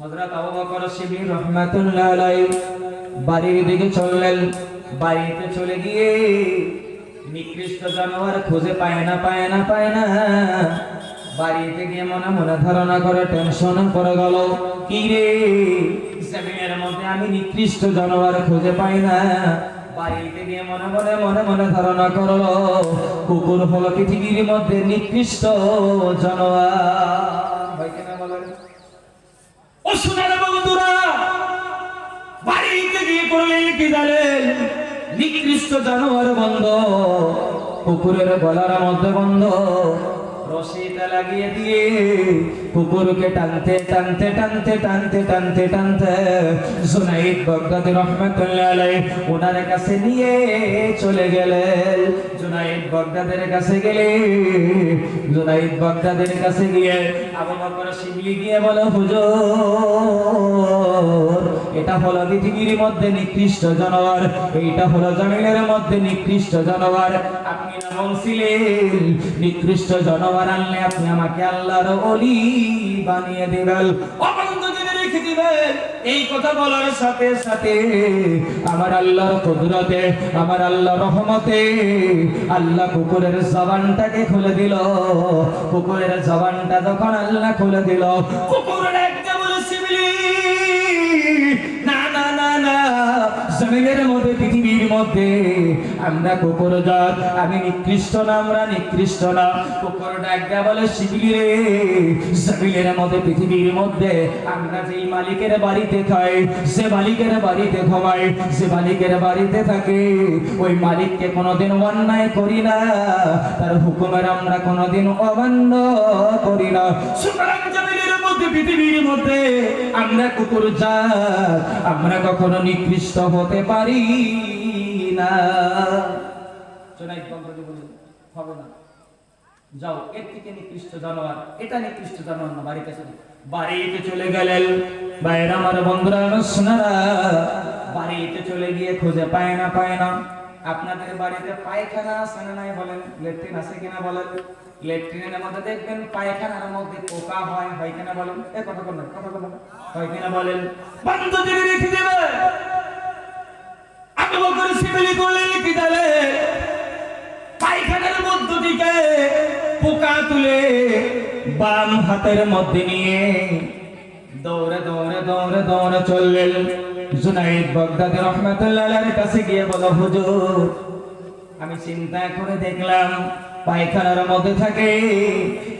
হযরত আবু বকর সিদ্দিক রহমাতুল্লাহ আলাইহি বাড়ির দিকে চললেন। বাড়িতে চলে গিয়ে নিকৃষ্ট জানোয়ার খুঁজে পায় না পায় না পায় না। বাড়িতে গিয়ে মনে মনে ধারণা করে টেনশন করে গেল। কি রে? জমিনের মধ্যে আমি নিকৃষ্ট জানোয়ার খুঁজে পাই না। বাড়িতে গিয়ে মনে মনে মনে মনে ধারণা করল, কুকুর হলো পৃথিবীর মধ্যে নিকৃষ্ট জানোয়ার। করলেন কি জানেন? নিকৃষ্ট জানোয়ার বন্ধ কুকুরের গলার মধ্যে বন্ধ রশিটা লাগিয়ে দিয়ে কুকুরকে টানতে টানতে টানতে টানতে টানতে টানতে জুনাইদ বাগদাদি রহমাতুল্লাহ আলাইহি ওনার কাছে নিয়ে চলে গেলেন। জুনাইদ বাগদাদের কাছে গেলে, জুনাইদ বাগদাদের কাছে গিয়ে আবু বকর শিবলি গিয়ে বলে, হুজুর, এটা হলো পৃথিবীর মধ্যে নিকৃষ্ট জানোয়ার, এইটা হলো জমিনের মধ্যে নিকৃষ্ট জানোয়ার। আপনি না বলছিলেন নিকৃষ্ট জানোয়ার আনলে আপনি আমাকে আল্লাহর অলি বানিয়ে দেবেন। এই কথা বলার সাথে সাথে আমার আমার আল্লাহ আল্লাহ কুকুরের খুলে দিল। কুকুরের জবানটা যখন আল্লাহ খুলে দিল, কুকুরের মধ্যে। আমরা কুকুর জাত, আমি নিকৃষ্ট না, আমরা নিকৃষ্ট না। কুকুর ডাকটা বলে শিবিলি রে জমিনের মধ্যে, পৃথিবীর মধ্যে। আমরা যেই মালিকের বাড়িতে খাই সে মালিকের বাড়িতে ঘুমাই সে মালিকের বাড়িতে থাকে, ওই মালিককে কোনোদিন অন্যায় করি না। তার হুকুমের আমরা কোনোদিন অমান্য করি না। পৃথিবীর মধ্যে আমরা কুকুর যা আমরা কখনো নিকৃষ্ট হতে পারি না। জোনাইদ বঙ্গবন্ধু বললেন, হবে না। যাও এর থেকে নিকৃষ্ট জানোয়ার এটা নিকৃষ্ট জানোয়ার না বাড়িতে চলে বাড়িতে চলে গেলেন। বাইরে আমার বন্ধুরা বাড়িতে চলে গিয়ে খুঁজে পায় না পায় না। আপনাদের বাড়িতে পায়খানা আছে না নাই বলেন? লেট্রিন আছে কিনা বলেন? লেট্রিনের মধ্যে দেখবেন পায়খানার মধ্যে পোকা হয় হয় কিনা বলেন? এ কথা বলেন কথা বলেন। হয় কিনা বলেন? বন্ধ রেখে দেবে। পায়খানার পোকা তুলে বাম হাতের মধ্যে নিয়ে দৌড়ে দৌড়ে দৌড়ে দৌড়ে চললেন জুনাইদ বাগদাদি রহমাতুল্লাহ কাছে গিয়ে বলো হুজুর, আমি চিন্তা করে দেখলাম পায়খানার মধ্যে থাকে।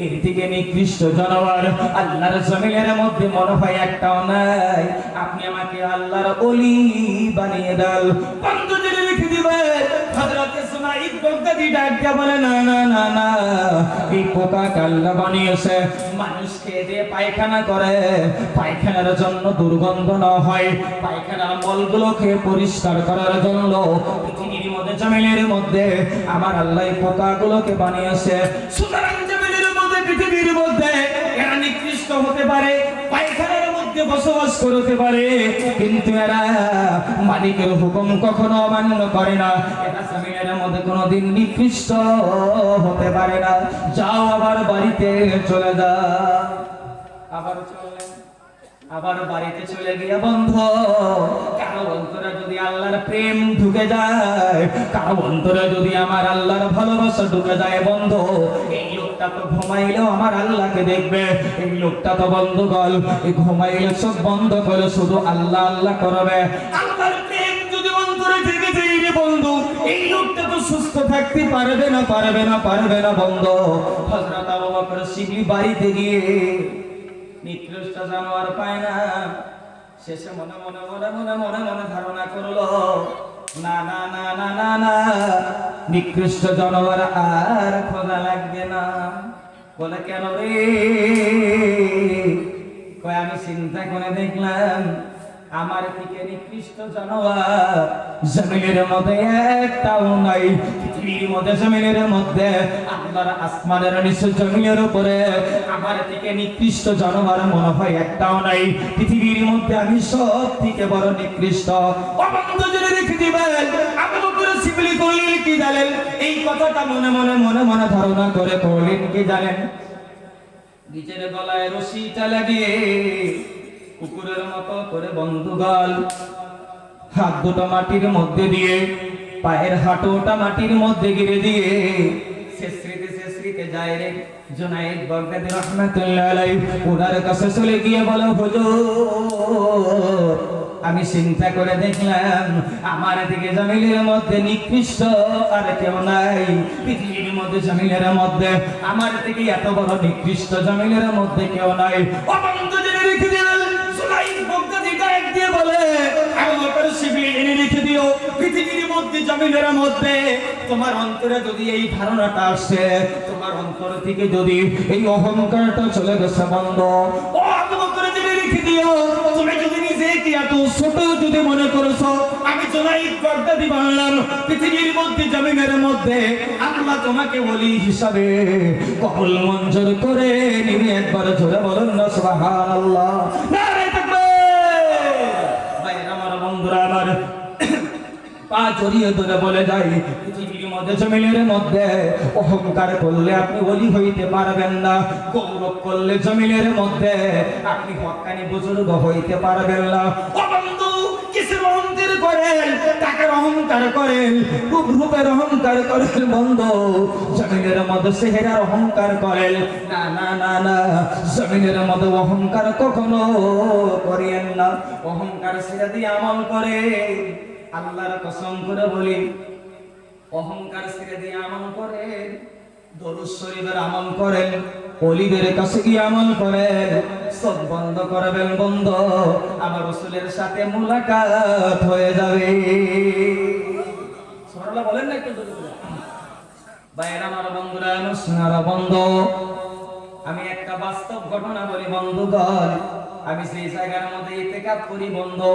এর থেকে নিকৃষ্ট জানোয়ার আল্লাহর জমিনের মধ্যে মনে হয় একটাও নাই। আপনি আমাকে আল্লাহর অলি বানিয়ে রেখে দিবে বলে কাল্লা বানিয়েছে। মানুষ খেয়ে দিয়ে পায়খানা করে, পায়খানার জন্য দুর্গন্ধ না হয়। পরিষ্কার করার জন্য মধ্যে জমিনের মধ্যে, আমার আল্লাহ এই পোকাগুলোকে বানিয়েছে। সুতরাং জমিনের মধ্যে, পৃথিবীর মধ্যে এরা নিকৃষ্ট হতে পারে, পায়খানার মধ্যে বসবাস করতে পারে, কিন্তু এরা মালিকের হুকুম কখনো অমান্য করে না। এরা জমিনের মধ্যে কোনোদিন নিকৃষ্ট হতে পারে না। যাও আবার বাড়িতে চলে যাও। আবার চললেন আবার বাড়িতে চলে গিয়ে বন্ধ। অন্তরে বন্ধ, এই লোকটা তো ঘুমাইলে সব বন্ধ করে শুধু আল্লাহ আল্লাহ করবে। বন্ধু, এই লোকটা তো সুস্থ থাকতে পারবে না পারবে না পারবে না, বন্ধ। হযরত আবু বকর সিদ্দিক বাড়িতে গিয়ে নিকৃষ্ট জানোয়ার পায় না। শেষে মনে মনে মনে মনে মনে মনে ধারণা করল, না না না না না না, নিকৃষ্ট জানোয়ার আর খোঁজা লাগবে না। বলে, কেন রে? কয়, আমি চিন্তা করে দেখলাম, আমার থেকে নিকৃষ্ট জানোয়ার জমিনের মধ্যে একটাও নাই। পৃথিবীর মধ্যে, জমিনের মধ্যে আল্লাহর আসমানের নিচে জমিনের উপরে আমার থেকে নিকৃষ্ট জানোয়ার মনে হয় একটাও নাই। পৃথিবীর মধ্যে আমি সব থেকে বড় নিকৃষ্ট। কুকুরের মতো করে বন্ধুগল, হাত দুটো মাটির মধ্যে দিয়ে, পায়ের হাঁটুটা মাটির মধ্যে গিরে দিয়ে শেষ স্মৃতি আমি চিন্তা করে দেখলাম, আমার দিকে জামিলের মধ্যে নিকৃষ্ট আর কেউ নাই। পৃথিবীর মধ্যে জামিলের মধ্যে, আমার থেকে এত বড় নিকৃষ্ট জামিলের মধ্যে কেউ নাই। রেখে বলে বকর শিবির যদি মনে করেছ, আমি পৃথিবীর মধ্যে, জমিনের মধ্যে আল্লাহ তোমাকে বলি হিসাবে কবল মঞ্জুর করে নিবি একবার জোরে বলুন না নারে তাকবীর ভাইরা আমার বন্ধুরা আমার পা জড়িয়ে ধরে বলে যাই জমিনের মধ্যে। অহংকার করলে আপনি অলি হইতে পারবেন না গৌরব করলে জমিনের মধ্যে। আপনি হকানি বুজুর্গ হইতে পারবেন না। অহংকার সেহেরার অহংকার করেন? না না না না অহংকার কখনো করিয়েন না। অহংকার দিয়ে আমল করে আল্লাহর কসম করে বলি, অহংকার ছেড়ে দিয়ে আমল করেন, দরুদ শরীফের আমল করেন অলিদের কাছে গিয়ে আমল করেন সব বন্ধ করবেন বন্ধ, আমার রসুলের সাথে মুলাকাত হয়ে যাবে সুবহানাল্লাহ, বলেন না একটু করে। ভাইয়ের, আমার বন্ধুরা সোনারা বন্ধ আমি একটা বাস্তব ঘটনা বলি বন্ধুগণ, আমি সেই জায়গার মধ্যে ইতেকাপ করি বন্ধু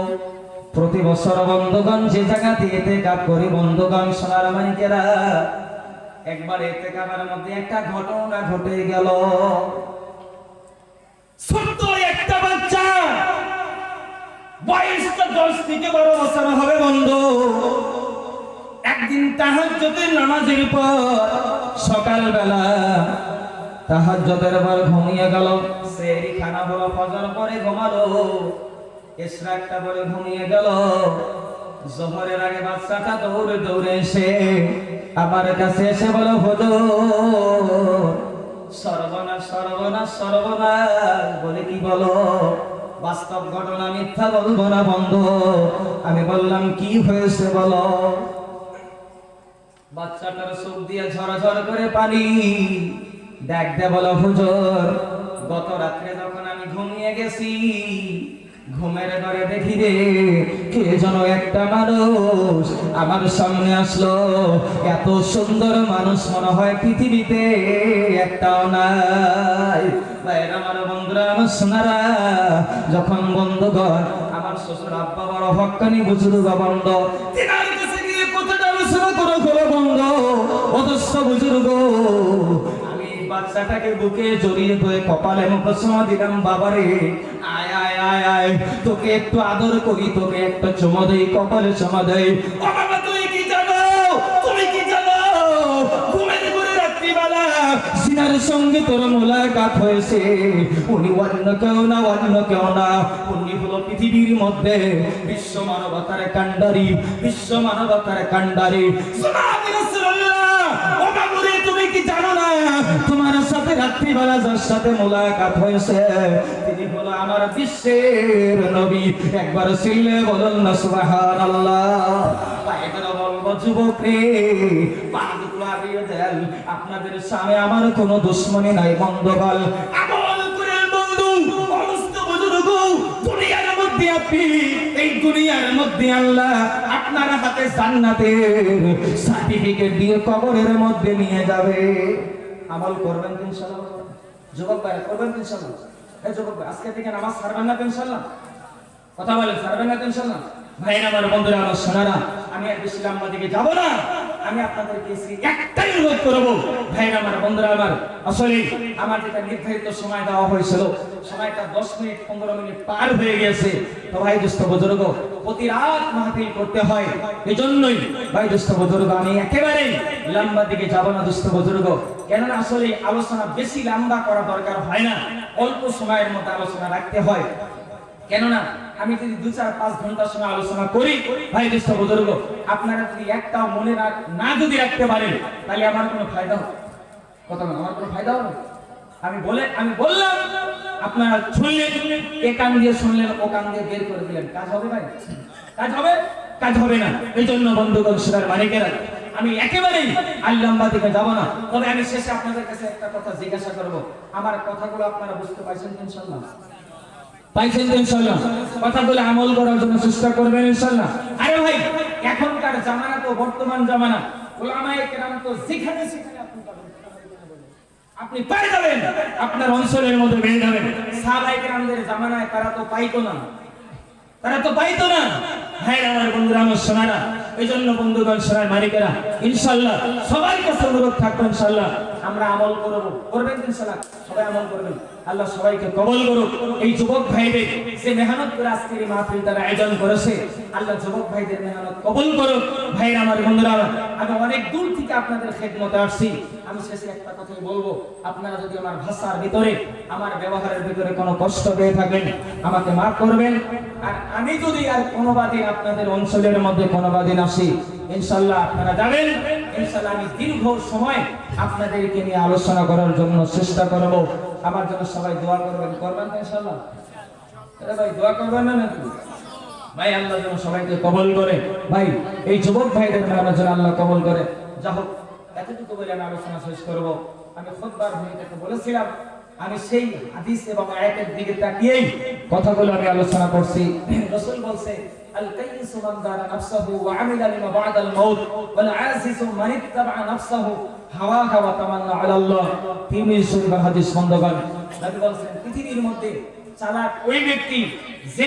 প্রতি বছর বন্ধুগণ যে জায়গাতে ইতেকাপ করি, বন্ধুগণ সোনার মানিকেরা, একবার ইতেকাপের মধ্যে একটা ঘটনা ঘটে গেল। ছোট্ট একটা বাচ্চা বয়সটা দশ থেকে বারো বছর হবে বন্ধু। একদিন তাহাজ্জুদের নামাজের পর সকালবেলা তাহাজ্জুদের পর ঘুমিয়ে গেল। সেরি খানা বড় ফজর পরে ঘুমালো। ইশরাকটা বলে ঘুমিয়ে গেল। জোহরের আগে বাচ্চাটা দৌড়ে দৌড়ে এসে আমার কাছে এসে বলো, হুজুর, সর্বনাশ সর্বনাশ সর্বনাশ। বলে, কি বলো? বাস্তব ঘটনা, মিথ্যা বলব না, বন্ধ। আমি বললাম, কি হয়েছে বলো? বাচ্চাটার চোখ দিয়ে ঝরঝর করে পানি। দেখ দে বলো, হুজুর, গত রাত্রে যখন আমি ঘুমিয়ে গেছি ঘুমের ঘরে দেখি রে কে যেন একটা মানুষ আমার সামনে আসলো। এত সুন্দর মানুষ মনে হয় পৃথিবীতে একটাও নাই। আমার শ্বশুর আব্বা আমি বাচ্চাটাকে বুকে জড়িয়ে ধরে কপালে মুখসমা দিলাম বাবারে আয় আয় তোকে একটু আদর করি, তোকে একটা চুমা দেই, কপালে চুমা দেই। ও বাবা, তুই কি জানো? তুমি কি জানো? ঘুমের সিনার সঙ্গে তোর মোলাকাত হয়েছে। উনি অন্য কেউ না, অন্য কেউ না। উনি হলো পৃথিবীর মধ্যে বিশ্ব মানবতার কান্ডারি বিশ্ব মানবতার সুবহান কি জানো না? তোমার সাথে রাত্রিবেলা যার সাথে মোলাকাত হয়েছে, তিনি হলো আমার বিশ্বের নবী। একবার সিল্লে বলুন না, সুবহানাল্লাহ। পায়ের বলব যুবক রে আপনাদের সামনে আমার কোনো দুশ্মনী নাই বন্ধুগণ আমল করে বন্ধু সমস্ত বুজুর্গ, দুনিয়ার মধ্যে আপনি দুনিয়ার মধ্যে আল্লাহ আপনার হাতে জান্নাতের সার্টিফিকেট দিয়ে কবরের মধ্যে নিয়ে যাবে। আমল করবেন ইনশাআল্লাহ। যুবক ভাই, করবেন ইনশাআল্লাহ। এই যুবক ভাই, আজকে থেকে নামাজ ছাড়বেন না ইনশাআল্লাহ? কথা বলে ছাড়বেন না ইনশাআল্লাহ? ভাইরা আমার বন্ধুরা, আমার সোনারা, আমি আর বেশি লম্বা দিকে যাব না। আমি আপনাদেরকে একটাই অনুরোধ করব। ভাইরা আমার বন্ধুরা, আমার আসলে আমার যেটা নির্ধারিত সময় দেওয়া হয়েছিল, সময়টা দশ মিনিট, পনেরো মিনিট পার হয়ে গেছে। দুস্থ দুস্থ আমি দুস্থ কেননা আমি যদি দু চার পাঁচ ঘণ্টার সময় আলোচনা করি, ভাই দেশ বুজুর্গ, আপনারা যদি একটাও মনে না যদি রাখতে পারেন, তাহলে আমার কোনো ফায়দা হবে কথা আমার কোনো ফায়দা হবে আমি বলে, আমি বললাম আপনারা শুনলেন এ কান দিয়ে শুনলেন, ও কান দিয়ে বের করে দিলেন। কাজ হবে ভাই? কাজ হবে? কাজ হবে না। এই জন্য বন্ধুগণ, সুরার মালিকেরা, আমি একেবারেই আল্লাম্বা দিকে যাব না। তবে আমি শেষে আপনাদের কাছে একটা কথা জিজ্ঞাসা করব। আমার কথাগুলো আপনারা বুঝতে পারছেন তো ইনশাল্লাহ পাইছেন তো ইনশাল্লাহ কথাগুলো আমল করার জন্য চেষ্টা করবেন ইনশাল্লাহ আরে ভাই, এখনকার জামানা তো বর্তমান জামানা। ওলামায়ে কেরাম তো যেখানে সেখানে আপনি পাই যাবেন। আপনার অঞ্চলের মধ্যে পেয়ে যাবেন। সাহাবাই কেরামদের জামানায় তারা তো পাইতো না। তারা তো পাইতো না। হ্যাঁ আমার বন্ধুরা, আমার সোনারা এই জন্য বন্ধুগণ, সোনার মালিকেরা, ইনশাল্লাহ সবাই কাছে অনুরোধ থাকবে, ইনশাল্লাহ। আমরা আমল করব। করবেন তো ইনশাল্লাহ সবাই আমল করবেন। আল্লাহ সবাইকে কবল করুক। এই যুবক ভাইদের যে মেহনত করে আজকের মাহফিল তারা আয়োজন করেছে, আল্লাহ যুবক ভাইদের মেহনত কবল করুক। ভাইরা আমার বন্ধুরা, আমি অনেক দূর থেকে আপনাদের খেদমতে আসছি। আমি শেষে একটা কথাই বলব। আপনারা যদি আমার ভাষার ভিতরে, আমার ব্যবহারের ভিতরে কোনো কষ্ট পেয়ে থাকেন, আমাকে মাফ করবেন। আর আমি যদি আর কোনোবাদিন আপনাদের অঞ্চলের মধ্যে কোনোবাদিন আসি ইনশাল্লাহ আপনারা যাবেন ইনশাল্লাহ আমি দীর্ঘ সময় আপনাদেরকে নিয়ে আলোচনা করার জন্য চেষ্টা করব। আমার জন্য সবাই দোয়া করবেন। করবেন তো ইনশাল্লাহ আরে ভাই, দোয়া করবেন না নাকি? ভাই, আল্লাহ যেন সবাইকে কবল করে। ভাই, এই যুবক ভাইদের নামে যেন আল্লাহ কবল করে। যা হোক এতটুকু বলে আমি আলোচনা শেষ করব। আমি খোদবার ভূমিকাতে বলেছিলাম আমি সেই হাদিস এবং আয়াতের দিকে তাকিয়েই কথাগুলো আমি আলোচনা করছি। রাসূল বলছে আল কাইয়িসু মান দারা নাফসাহু ওয়া আমিলা লিমা বা'দাল মাউত ওয়াল আজিজু মান ইত্তাবা নাফসাহু, হাওয়া হাওয়া তামান্না আলা আল্লাহ তিরমিজি শরীফ হাদিস বন্ধগণ। নবী বলছেন, পৃথিবীর মধ্যে চালাক ওই ব্যক্তি যে